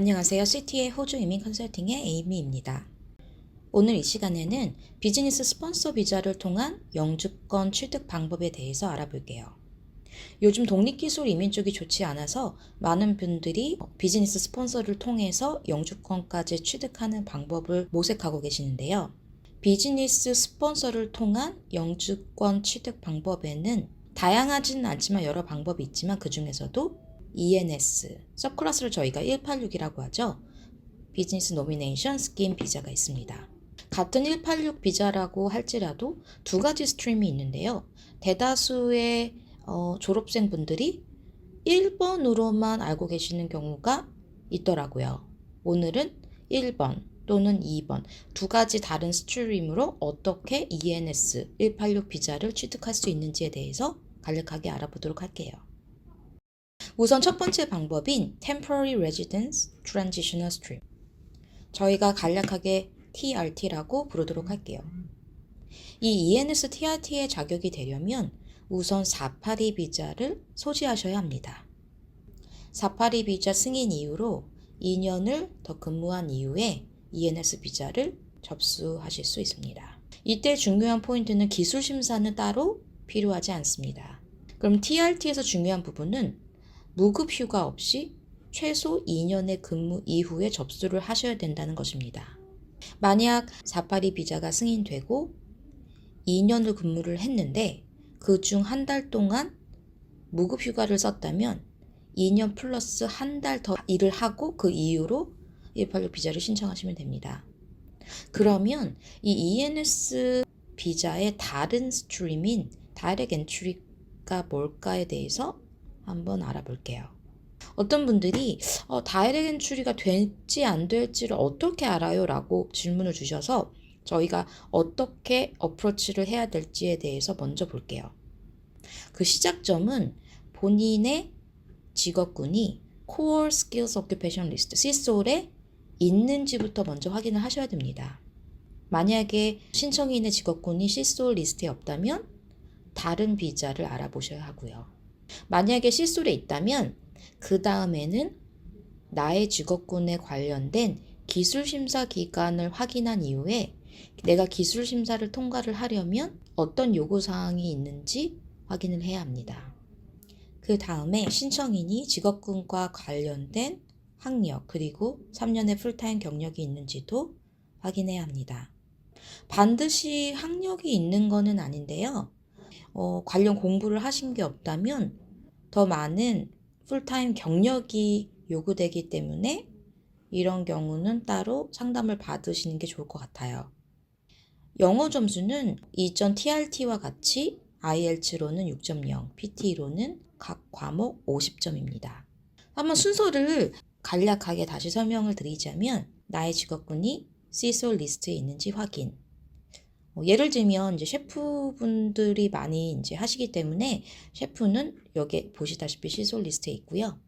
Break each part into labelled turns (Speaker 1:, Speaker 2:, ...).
Speaker 1: 안녕하세요. 시티의 호주 이민 컨설팅의 에이미입니다. 오늘 이 시간에는 비즈니스 스폰서 비자를 통한 영주권 취득 방법에 대해서 알아볼게요. 요즘 독립기술 이민 쪽이 좋지 않아서 많은 분들이 비즈니스 스폰서를 통해서 영주권까지 취득하는 방법을 모색하고 계시는데요. 비즈니스 스폰서를 통한 영주권 취득 방법에는 다양하지는 않지만 여러 방법이 있지만 그 중에서도 ENS, 서클래스를 저희가 186이라고 하죠. 비즈니스 노미네이션 스킨 비자가 있습니다. 같은 186 비자라고 할지라도 두 가지 스트림이 있는데요. 대다수의 어, 졸업생 분들이 1번으로만 알고 계시는 경우가 있더라고요. 오늘은 1번 또는 2번 두 가지 다른 스트림으로 어떻게 ENS 186 비자를 취득할 수 있는지에 대해서 간략하게 알아보도록 할게요. 우선 첫 번째 방법인 Temporary Residence Transitional Stream. 저희가 간략하게 TRT라고 부르도록 할게요. 이 ENS TRT의 자격이 되려면 우선 482 비자를 소지하셔야 합니다. 482 비자 승인 이후로 2년을 더 근무한 이후에 ENS 비자를 접수하실 수 있습니다. 이때 중요한 포인트는 기술 심사는 따로 필요하지 않습니다. 그럼 TRT에서 중요한 부분은 무급 휴가 없이 최소 2년의 근무 이후에 접수를 하셔야 된다는 것입니다. 만약 482 비자가 승인되고 2년을 근무를 했는데 그 중 한 달 동안 무급 휴가를 썼다면 2년 플러스 한 달 더 일을 하고 그 이후로 186 비자를 신청하시면 됩니다. 그러면 이 ENS 비자의 다른 스트림인 다이렉 엔트리가 뭘까에 대해서 한번 알아볼게요. 어떤 분들이 어, 다이렉 엔트리가 될지 안 될지를 어떻게 알아요? 라고 질문을 주셔서 저희가 어떻게 어프로치를 해야 될지에 대해서 먼저 볼게요. 그 시작점은 본인의 직업군이 Core Skills Occupation List, CSOL에 있는지부터 먼저 확인을 하셔야 됩니다. 만약에 신청인의 직업군이 CSOL 리스트에 없다면 다른 비자를 알아보셔야 하고요. 만약에 실술에 있다면 그 다음에는 나의 직업군에 관련된 기술 심사 기간을 확인한 이후에 내가 기술 심사를 통과를 하려면 어떤 요구 사항이 있는지 확인을 해야 합니다. 그 다음에 신청인이 직업군과 관련된 학력 그리고 3년의 풀타임 경력이 있는지도 확인해야 합니다. 반드시 학력이 있는 것은 아닌데요. 어, 관련 공부를 하신 게 없다면 더 많은 풀타임 경력이 요구되기 때문에 이런 경우는 따로 상담을 받으시는 게 좋을 것 같아요. 영어 점수는 이전 TRT와 같이 IELTS로는 6.0, PT로는 각 과목 50점입니다. 한번 순서를 간략하게 다시 설명을 드리자면 나의 직업군이 CSOL 리스트에 있는지 확인, 뭐 예를 들면 이제 셰프분들이 많이 이제 하시기 때문에 셰프는 여기 보시다시피 시솔 리스트에 있고요.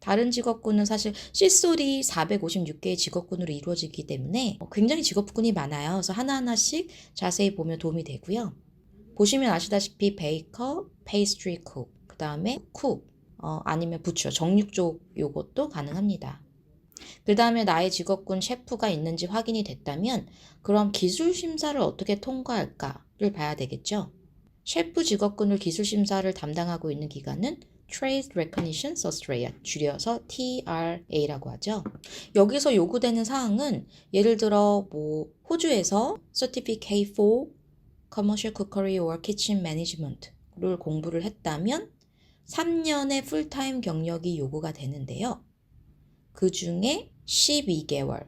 Speaker 1: 다른 직업군은 사실 시솔이 456개의 직업군으로 이루어지기 때문에 굉장히 직업군이 많아요. 그래서 하나하나씩 자세히 보면 도움이 되고요. 보시면 아시다시피 베이커, 페이스트리 쿡, 그 다음에 쿡, 어, 아니면 부추, 정육 쪽 요것도 가능합니다. 그 다음에 나의 직업군 셰프가 있는지 확인이 됐다면 그럼 기술 심사를 어떻게 통과할까를 봐야 되겠죠. 셰프 직업군을 기술 심사를 담당하고 있는 기관은 Trade Recognition Australia, 줄여서 TRA라고 하죠. 여기서 요구되는 사항은 예를 들어 뭐 호주에서 Certificate for Commercial Cookery or Kitchen Management를 공부를 했다면 3년의 풀타임 경력이 요구가 되는데요. 그 중에 12개월,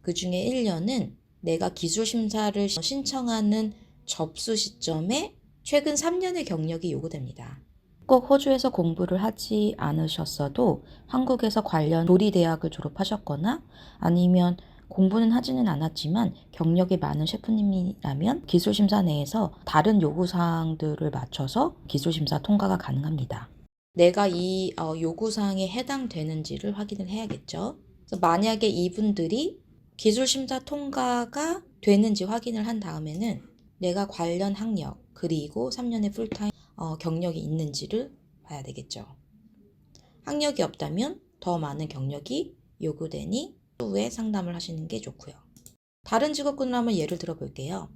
Speaker 1: 그 중에 1년은 내가 기술 심사를 신청하는 접수 시점에 최근 3년의 경력이 요구됩니다. 꼭 호주에서 공부를 하지 않으셨어도 한국에서 관련 조리대학을 졸업하셨거나 아니면 공부는 하지는 않았지만 경력이 많은 셰프님이라면 기술심사 내에서 다른 요구사항들을 맞춰서 기술심사 통과가 가능합니다. 내가 이 어, 요구사항에 해당되는지를 확인을 해야겠죠. 만약에 이분들이 기술 심사 통과가 되는지 확인을 한 다음에는 내가 관련 학력 그리고 3년의 풀타임 어, 경력이 있는지를 봐야 되겠죠. 학력이 없다면 더 많은 경력이 요구되니 후에 상담을 하시는 게 좋고요. 다른 직업군을 한번 예를 들어 볼게요.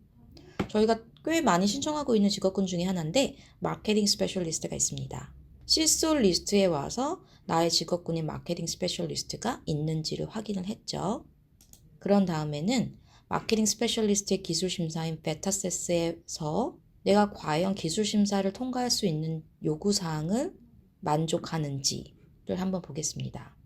Speaker 1: 저희가 꽤 많이 신청하고 있는 직업군 중에 하나인데 마케팅 스페셜리스트가 있습니다. 실솔 리스트에 와서 나의 직업군인 마케팅 스페셜리스트가 있는지를 확인을 했죠. 그런 다음에는 마케팅 스페셜리스트의 기술 심사인 베타세스에서 내가 과연 기술 심사를 통과할 수 있는 요구 사항을 만족하는지를 한번 보겠습니다.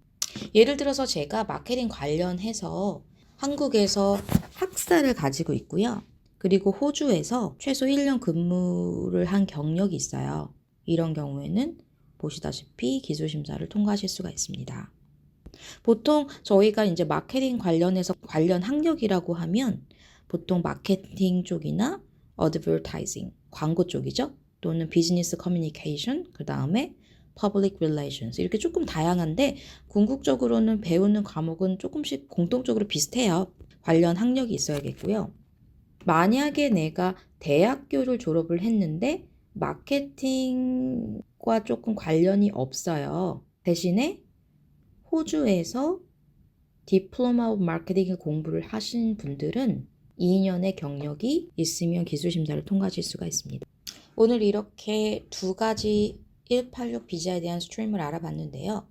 Speaker 1: 예를 들어서 제가 마케팅 관련해서 한국에서 학사를 가지고 있고요. 그리고 호주에서 최소 1년 근무를 한 경력이 있어요. 이런 경우에는 보시다시피 기술 심사를 통과하실 수가 있습니다. 보통 저희가 이제 마케팅 관련해서 관련 학력이라고 하면 보통 마케팅 쪽이나 어드버타이징, 광고 쪽이죠. 또는 비즈니스 커뮤니케이션, 그 다음에 public relations 이렇게 조금 다양한데 궁극적으로는 배우는 과목은 조금씩 공통적으로 비슷해요. 관련 학력이 있어야겠고요. 만약에 내가 대학교를 졸업을 했는데 마케팅과 조금 관련이 없어요. 대신에 호주에서 디플로마 오브 마케팅 공부를 하신 분들은 2년의 경력이 있으면 기술 심사를 통과하실 수가 있습니다. 오늘 이렇게 두 가지 186 비자에 대한 스트림을 알아봤는데요.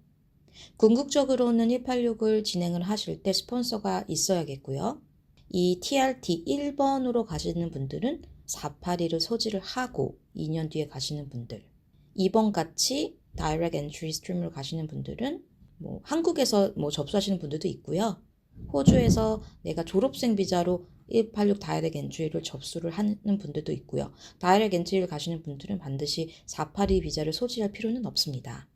Speaker 1: 궁극적으로는 186을 진행을 하실 때 스폰서가 있어야겠고요. 이 TRT 1번으로 가시는 분들은 482를 소지를 하고 2년 뒤에 가시는 분들 2번 같이 다이렉트 엔트리 스트림으로 가시는 분들은 뭐 한국에서 뭐 접수하시는 분들도 있고요. 호주에서 내가 졸업생 비자로 186 다이렉트 엔트리를 접수를 하는 분들도 있고요. 다이렉트 엔트리를 가시는 분들은 반드시 482 비자를 소지할 필요는 없습니다.